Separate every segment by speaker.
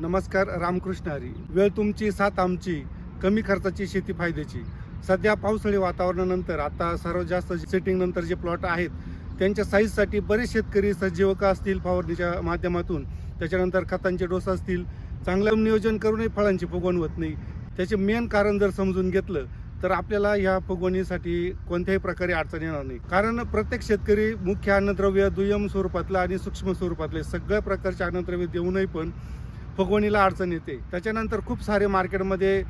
Speaker 1: नमस्कार रामकृष्ण हरी. वेळ तुमची साथ आमची कमी खर्चाची शेती फायद्याची. सध्या पावसाळी वातावरणानंतर आता सर्वात जास्त सेटिंग नंतर जे प्लॉट आहेत त्यांच्या साईजसाठी बरेच शेतकरी सजीवक असतील फवारणीच्या माध्यमातून. त्याच्यानंतर खतांचे डोस असतील. चांगलं नियोजन करूनही फळांची फुगवण होत नाही. त्याचे मेन कारण जर समजून घेतलं तर आपल्याला ह्या फुगवणीसाठी कोणत्याही प्रकारे अडचण येणार नाही. कारण प्रत्येक शेतकरी मुख्य अन्नद्रव्य दुय्यम स्वरूपातलं आणि सूक्ष्म स्वरूपातले सगळ्या प्रकारचे अन्नद्रव्य देऊनही पण फुगवणीला अडचण येते. त्याच्यानंतर खूप सारे मार्केटमध्ये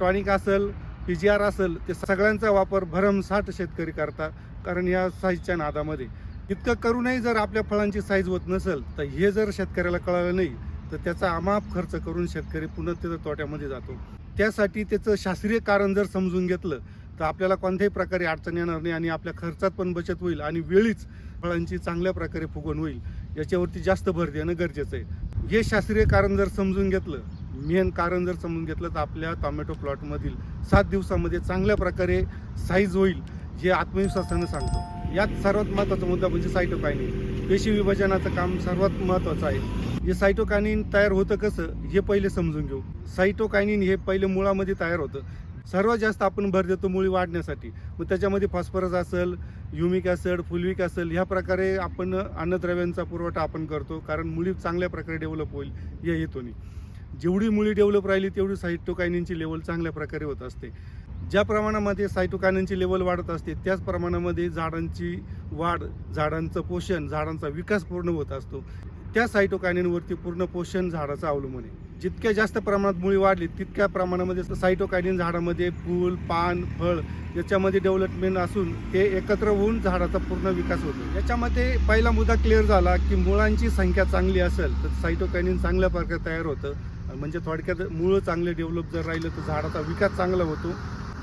Speaker 1: टॉनिक असेल पी जी आर असेल ते सगळ्यांचा वापर भरमसाठ शेतकरी करतात कारण या साईजच्या नादामध्ये. इतकं करूनही जर आपल्या फळांची साईज होत नसेल तर हे जर शेतकऱ्याला कळलं नाही तर त्याचा अमाप खर्च करून शेतकरी पुन्हा त्याच्या तोट्यामध्ये जातो. त्यासाठी त्याचं शास्त्रीय कारण जर समजून घेतलं तर आपल्याला कोणत्याही प्रकारे अडचण येणार नाही आणि आपल्या खर्चात पण बचत होईल आणि वेळीच फळांची चांगल्या प्रकारे फुगवण होईल. याच्यावरती जास्त भर देणं गरजेचं आहे. हे शास्त्रीय कारण जर समजून घेतलं मेन कारण जर समजून घेतलं तर आपल्या टोमॅटो प्लॉटमधील सात दिवसामध्ये चांगल्या प्रकारे साईज होईल हे आत्मविश्वासानं सांगतो. यात सर्वात महत्त्वाचा मुद्दा म्हणजे सायटोकायनिन पेशी विभाजनाचं काम सर्वात महत्त्वाचं आहे. हे सायटोकायनिन तयार होतं कसं हे पहिले समजून घेऊ. सायटोकायनिन हे पहिले मुळामध्ये तयार होतं. सर्वात जास्त आपण भर देतो मुळी वाढण्यासाठी. मग त्याच्यामध्ये फॉस्फरस असेल युमिक ॲसिड फुलविक ॲसिड ह्या प्रकारे आपण अन्नद्रव्यांचा पुरवठा आपण करतो कारण मुळी चांगल्या प्रकारे डेव्हलप होईल या हेतूने. जेवढी मुळी डेव्हलप राहिली तेवढी सायटोकायनिनची लेवल चांगल्या प्रकारे होत असते. ज्या प्रमाणामध्ये सायटोकायनिनची लेवल वाढत असते त्याच प्रमाणामध्ये झाडांची वाढ झाडांचं पोषण झाडांचा विकास पूर्ण होत असतो. त्या सायटोकायनिनवरती पूर्ण पोषण झाडाचं अवलंबून आहे. जितक्या जास्त प्रमाणात मुळी वाढली तितक्या प्रमाणामध्ये सायटोकायनिन झाडामध्ये फूल पान फळ याच्यामध्ये डेव्हलपमेंट असून ते एकत्र होऊन झाडाचा पूर्ण विकास होतो. याच्यामध्ये पहिला मुद्दा क्लिअर झाला की मुळांची संख्या चांगली असेल तर सायटोकायनिन चांगल्या प्रकारे तयार होतं. म्हणजे थोडक्यात मुळं चांगले डेव्हलप जर राहिलं तर झाडाचा विकास चांगला होतो.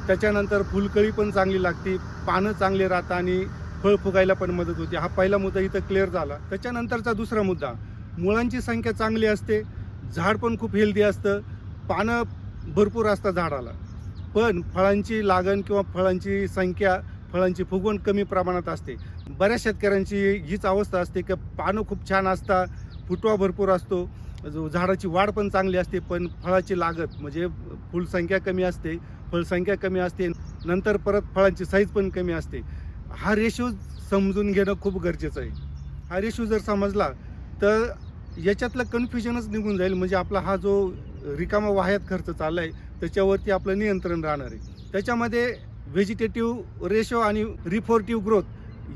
Speaker 1: त्याच्यानंतर फुलकळी पण चांगली लागते पानं चांगले राहतात आणि फळ फुगायला पण मदत होते. हा पहिला मुद्दा इथं क्लिअर झाला. त्याच्यानंतरचा दुसरा मुद्दा मुळांची संख्या चांगली असते झाड पण खूप हेल्दी असतं पानं भरपूर असतात झाडाला. पण फळांची लागण किंवा फळांची संख्या फळांची फुगवण कमी प्रमाणात असते. बऱ्याच शेतकऱ्यांची हीच अवस्था असते की पानं खूप छान असतात फुटवा भरपूर असतो झाडाची वाढ पण चांगली असते पण फळाची लागत म्हणजे फुलसंख्या कमी असते फळसंख्या कमी असते नंतर परत फळांची साईज पण कमी असते. हा रेशो समजून घेणं खूप गरजेचं आहे. हा रेशो जर समजला तर याच्यातलं कन्फ्युजनच निघून जाईल. म्हणजे आपला हा जो रिकामा वाह्यात खर्च चालला आहे त्याच्यावरती आपलं नियंत्रण राहणार आहे. त्याच्यामध्ये व्हेजिटेटिव्ह रेशो आणि रिफोर्टिव्ह ग्रोथ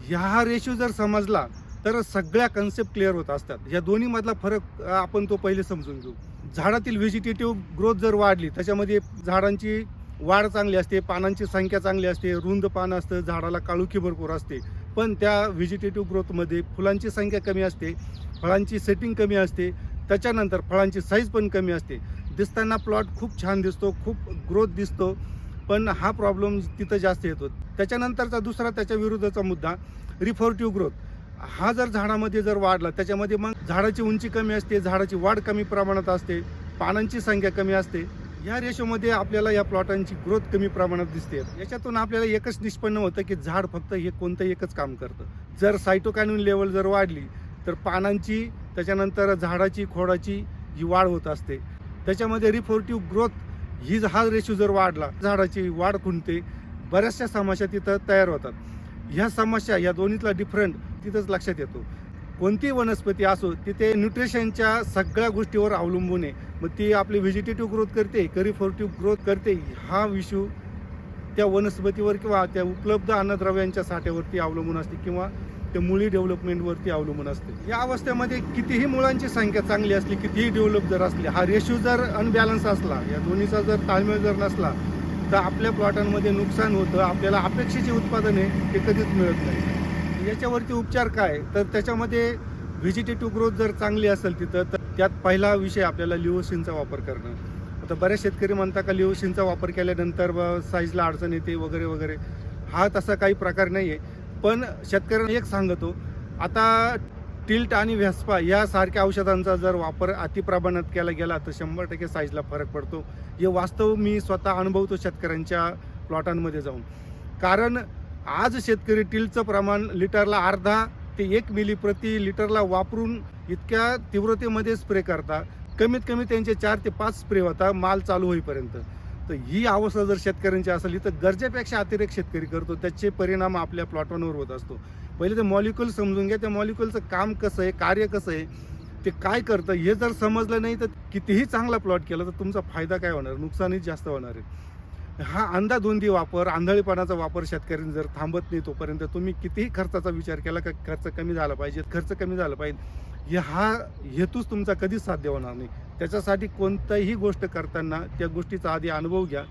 Speaker 1: ह्या रेशो जर समजला तर सगळ्या कन्सेप्ट क्लिअर होत असतात. या दोन्हीमधला फरक आपण तो पहिले समजून घेऊ. झाडातील व्हेजिटेटिव्ह ग्रोथ जर वाढली त्याच्यामध्ये झाडांची वाढ चांगली असते पानांची संख्या चांगली असते रुंद पान असतं झाडाला काळुखी भरपूर असते. पण त्या व्हेजिटेटिव्ह ग्रोथमध्ये फुलांची संख्या कमी असते फळांची सेटिंग कमी असते. त्याच्यानंतर फळांची साईज पण कमी असते. दिसताना प्लॉट खूप छान दिसतो खूप ग्रोथ दिसतो. पण हा प्रॉब्लेम तिथं जास्त येतो. त्याच्यानंतरचा दुसरा त्याच्या विरुद्धचा मुद्दा रिफोर्टिव्ह ग्रोथ हा जर झाडामध्ये जर वाढला त्याच्यामध्ये मग झाडाची उंची कमी असते झाडाची वाढ कमी प्रमाणात असते पानांची संख्या कमी असते. या रेशोमध्ये आपल्याला या प्लॉटांची ग्रोथ कमी प्रमाणात दिसते. याच्यातून आपल्याला एकच निष्पन्न होतं की झाड फक्त हे कोणतं एकच काम करतं. जर सायटोकायनिन लेवल जर वाढली तर पानांची त्याच्यानंतर झाडाची खोडाची ही वाढ होत असते. त्याच्यामध्ये रिफोर्टिव्ह ग्रोथ ही हा रेशो जर वाढला झाडाची वाढ खुंटते बऱ्याचशा समस्या तिथं तयार होतात. ह्या समस्या या दोन्हीतला डिफरंट तिथंच लक्षात येतो. कोणतीही वनस्पती असो तिथे न्यूट्रिशनच्या सगळ्या गोष्टीवर अवलंबून आहे. मग ती आपली व्हेजिटेटिव्ह ग्रोथ करते का रिफोर्टिव्ह ग्रोथ करते हा विषू त्या वनस्पतीवर किंवा त्या उपलब्ध अन्नद्रव्यांच्या साठ्यावरती अवलंबून असते किंवा ते मुळी डेव्हलपमेंटवरती अवलंबून असते. या अवस्थेमध्ये कितीही मुळांची संख्या चांगली असली कितीही डेव्हलप जर असली हा रेशो जर अनबॅलन्स असला या दोन्हीचा जर ताळमेळ जर नसला तर आपल्या प्लॉटांमध्ये नुकसान होतं आपल्याला अपेक्षेचे उत्पादन आहे ते कधीच मिळत नाही. याच्यावरती उपचार काय? तर त्याच्यामध्ये व्हेजिटेटिव्ह ग्रोथ जर चांगली असेल तिथं तर त्यात पहिला विषय आपल्याला लिओसिनचा वापर करणं. आता बऱ्याच शेतकरी म्हणतात का लिओसिनचा वापर केल्यानंतर साईजला अडचण येते वगैरे वगैरे. हा तसा काही प्रकार नाही आहे पण शेतकऱ्यांना एक सांगतो आता टिल्ट आणि व्हॅस्पा यासारख्या औषधांचा जर वापर अतिप्रमाणात केला गेला तर शंभर टक्के साईजला फरक पडतो. हे वास्तव मी स्वतः अनुभवतो शेतकऱ्यांच्या प्लॉटांमध्ये जाऊन. कारण आज शेतकरी टिल्टचं प्रमाण लिटरला अर्धा ते एक मिली प्रति लिटरला वापरून इतक्या तीव्रतेमध्ये स्प्रे करता. कमीत कमी त्यांचे चार ते पाच स्प्रे होता माल चालू होईपर्यंत. तर ही अवस्था जर शेतकऱ्यांची असली तर गरजेपेक्षा अतिरेक शेतकरी करतो. त्याचे परिणाम आपल्या प्लॉटॉनवर होत असतो. पहिले ते मॉलिक्युल समजून घ्या. त्या मॉलिक्युलचं काम कसं आहे कार्य कसं आहे ते काय करतं हे जर समजलं नाही तर कितीही चांगला प्लॉट केला तर तुमचा फायदा काय होणार? नुकसानच जास्त होणार आहे. हा अंधाधुंदी वापर आंधळीपणाचा वापर शेतकऱ्यांनी जर थांबत नाही तोपर्यंत तुम्ही कितीही खर्चाचा विचार केला का खर्च कमी झाला पाहिजे खर्च कमी झाला पाहिजे हे हा हेतूच तुमचा कधीच साध्य होणार नाही. त्याच्यासाठी कोणताही गोष्ट करताना त्या गोष्टीचा आधी अनुभव घ्या.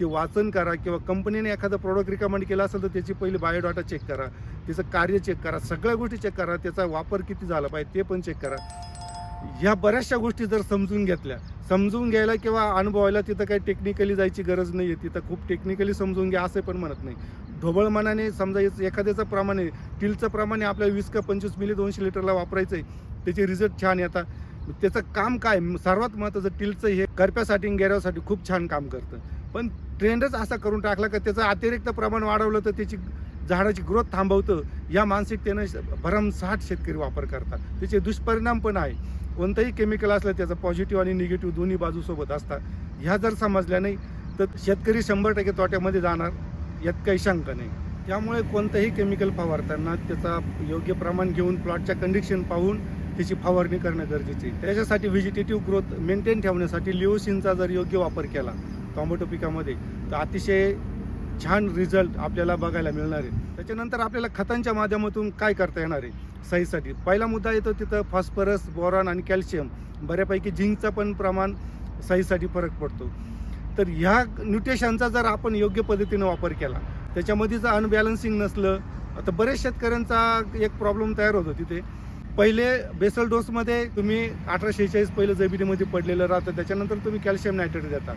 Speaker 1: ते वाचन करा किंवा कंपनीने एखादं प्रॉडक्ट रिकमेंड केला असेल तर त्याची पहिली बायोडाटा चेक करा. त्याचं कार्य चेक करा. सगळ्या गोष्टी चेक करा. त्याचा वापर किती झाला पाहिजे ते पण चेक करा. ह्या बऱ्याचशा गोष्टी जर समजून घेतल्या समजून घ्यायला किंवा अनुभवायला तिथं काही टेक्निकली जायची गरज नाही आहे तिथं खूप टेक्निकली समजून घ्या असं पण म्हणत नाही. ढोबळ मनाने समजा याचं एखाद्याचं प्रमाणे टिलचं प्रमाणे आपल्याला वीस का पंचवीस मिली दोनशे लिटरला वापरायचं आहे त्याचे रिझल्ट छान येतात. त्याचं काम काय? सर्वात महत्त्वाचं टिलचं हे करप्यासाठी गेऱ्यासाठी खूप छान काम करतं. पण ट्रेंडच असा करून टाकला का त्याचं अतिरिक्त प्रमाण वाढवलं तर त्याची झाडाची ग्रोथ थांबवतं. या मानसिकतेनं भरमसाठ शेतकरी वापर करतात. त्याचे दुष्परिणाम पण आहे. कोणतंही केमिकल असलं त्याचं पॉझिटिव्ह आणि निगेटिव्ह दोन्ही बाजूसोबत असतात. ह्या जर समजल्या नाही तर शेतकरी शंभर टक्के तोट्यामध्ये जाणार यात काही शंका नाही. त्यामुळे कोणतंही केमिकल फवारताना त्याचा योग्य प्रमाण घेऊन प्लॉटच्या कंडिशन पाहून त्याची फवारणी करणं गरजेचे आहे. त्याच्यासाठी व्हेजिटेटिव्ह ग्रोथ मेंटेन ठेवण्यासाठी लिओसिनचा जर योग्य वापर केला टॉमॅटो पिकामध्ये तर अतिशय छान रिझल्ट आपल्याला बघायला मिळणार आहे. त्याच्यानंतर आपल्याला खतांच्या माध्यमातून काय करता येणार आहे? सहीसाठी. पहिला मुद्दा येतो तिथं फॉस्फरस बोरॉन आणि कॅल्शियम बऱ्यापैकी झिंकचं पण प्रमाण सहीसाठी फरक पडतो. तर ह्या न्यूट्रिशनचा जर आपण योग्य पद्धतीनं वापर केला त्याच्यामध्ये जर अनबॅलन्सिंग नसलं आता बरेच शेतकऱ्यांचा एक प्रॉब्लेम तयार होतो तिथे. पहिले बेसल डोसमध्ये तुम्ही अठरा शेहेचाळीस पहिलं जमिनीमध्ये पडलेलं राहतं त्याच्यानंतर तुम्ही कॅल्शियम नायट्रेट देता.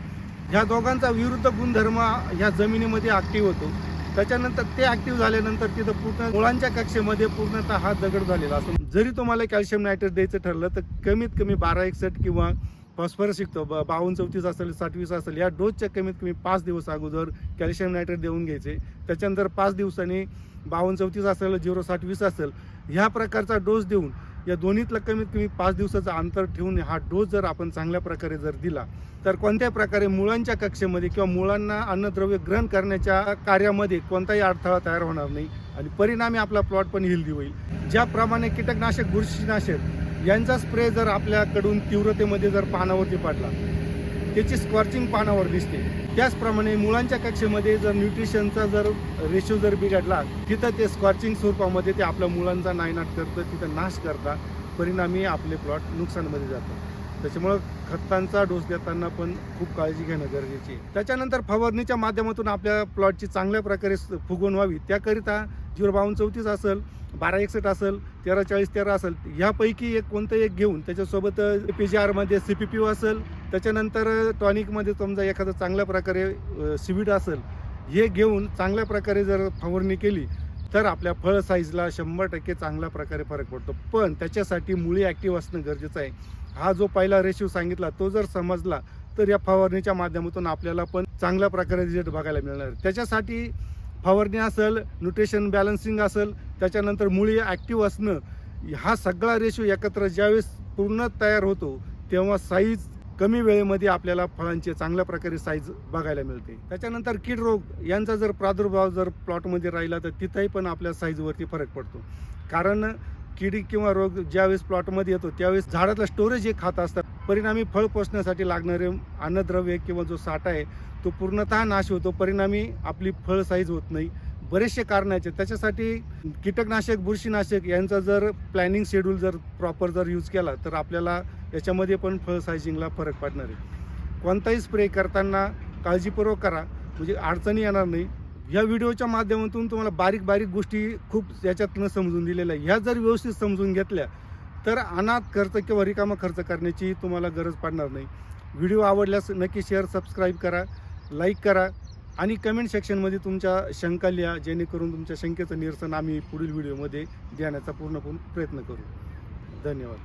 Speaker 1: ह्या दोघांचा विरुद्ध गुणधर्म ह्या जमिनीमध्ये ॲक्टिव्ह होतो. त्याच्यानंतर ते ॲक्टिव्ह झाल्यानंतर तिथं पूर्ण मुळांच्या कक्षेमध्ये पूर्णतः हा दगड झालेला असतो. जरी तुम्हाला कॅल्शियम नायट्रेट द्यायचं ठरलं तर कमीत कमी बारा एकसठ किंवा फॉस्फरस शिकतो ब बावन्न चौतीस असेल साठवीस असेल या डोसच्या कमीत कमी पाच दिवस अगोदर कॅल्शियम नायट्रेट देऊन घ्यायचे. त्याच्यानंतर पाच दिवसांनी बावन्न चौतीस असेल झिरो साठवीस असेल ह्या प्रकारचा डोस देऊन या दोन्हीतला कमीत कमी पाच दिवसाचं अंतर ठेवून हा डोस जर आपण चांगल्या प्रकारे जर दिला तर कोणत्याही प्रकारे मुळांच्या कक्षेमध्ये किंवा मुळांना अन्नद्रव्य ग्रहण करण्याच्या कार्यामध्ये कोणताही अडथळा तयार होणार नाही आणि परिणामी आपला प्लॉट पण हेल्दी होईल. ज्याप्रमाणे कीटकनाशक बुरशीनाशक यांचा स्प्रे जर आपल्याकडून तीव्रतेमध्ये जर पानावरती पडला त्याची स्क्वॉर्चिंग पानावर दिसते. त्याचप्रमाणे मुळांच्या कक्षेमध्ये जर न्यूट्रिशनचा जर रेशो जर बिघडला तिथं ते स्कॉर्चिंग स्वरूपामध्ये ते आपल्या मुलांचा नायनाट करतं तिथं नाश करता परिणामी आपले प्लॉट नुकसानमध्ये जातात त्याच्यामुळं खतांचा डोस देताना पण खूप काळजी घेणं गरजेची आहे. त्याच्यानंतर फवारणीच्या माध्यमातून आपल्या प्लॉटची चांगल्या प्रकारे स- फुगवण व्हावी. त्याकरिता झिरो बावन्न चौतीस असेल बारा एकसष्ट असेल तेरा चाळीस तेरा असेल ह्यापैकी एक कोणतं एक घेऊन त्याच्यासोबत पी जी आरमध्ये सी पी पी ओ असेल त्याच्यानंतर टॉनिकमध्ये समजा एखादं चांगल्या प्रकारे सिविड असेल हे घेऊन चांगल्या प्रकारे जर फवारणी केली तर आपल्या फळ साईजला शंभर टक्के चांगल्या प्रकारे फरक पडतो. पण त्याच्यासाठी मुळी ॲक्टिव्ह असणं गरजेचं आहे. हा जो पहिला रेशिओ सांगितला तो जर समजला तर या फवारणीच्या माध्यमातून आपल्याला पण चांगल्या प्रकारे रिझल्ट बघायला मिळणार. त्याच्यासाठी फवारणी असेल न्यूट्रिशन बॅलन्सिंग असेल त्याच्यानंतर मुळी ॲक्टिव्ह असणं हा सगळा रेशो एकत्र ज्यावेळेस पूर्ण तयार होतो तेव्हा साईज कमी वेळेमध्ये आपल्याला फळांचे चांगल्या प्रकारे साईज बघायला मिळते. त्याच्यानंतर कीड रोग यांचा जर प्रादुर्भाव जर प्लॉटमध्ये राहिला तर तिथंही पण आपल्या साईजवरती फरक पडतो. कारण किडी किंवा रोग ज्यावेळेस प्लॉटमध्ये येतो त्यावेळेस झाडातलं स्टोरेज हे खात असतात परिणामी फळ पोचण्यासाठी लागणारे अन्नद्रव्य किंवा जो साठा आहे तो पूर्णतः नाश होतो. परिणामी आपली फळ साईज होत नाही. बरेचसे कारणं आहेत. त्याच्यासाठी कीटकनाशक बुरशीनाशक यांचा जर प्लॅनिंग शेड्यूल जर प्रॉपर जर यूज केला तर आपल्याला याच्यामध्ये पण फळ सायझिंगला फरक पडणार आहे. कोणताही स्प्रे करताना काळजीपूर्वक करा. म्हणजे अडचणी येणार नाही. या व्हिडिओच्या माध्यमातून तुम्हाला बारीक बारीक गोष्टी खूप याच्यातनं समजून दिलेल्या ह्या जर व्यवस्थित समजून घेतल्या तर अनाथ खर्च किंवा रिकामा खर्च करण्याची तुम्हाला गरज पडणार नाही. व्हिडिओ आवडल्यास नक्की शेअर सबस्क्राईब करा लाईक करा. आणि कमेंट सेक्शनमध्ये तुमच्या शंका लिहा जेणेकरून तुमच्या शंकेचं निरसन आम्ही पुढील व्हिडिओमध्ये देण्याचा पूर्णपणे प्रयत्न करू. धन्यवाद.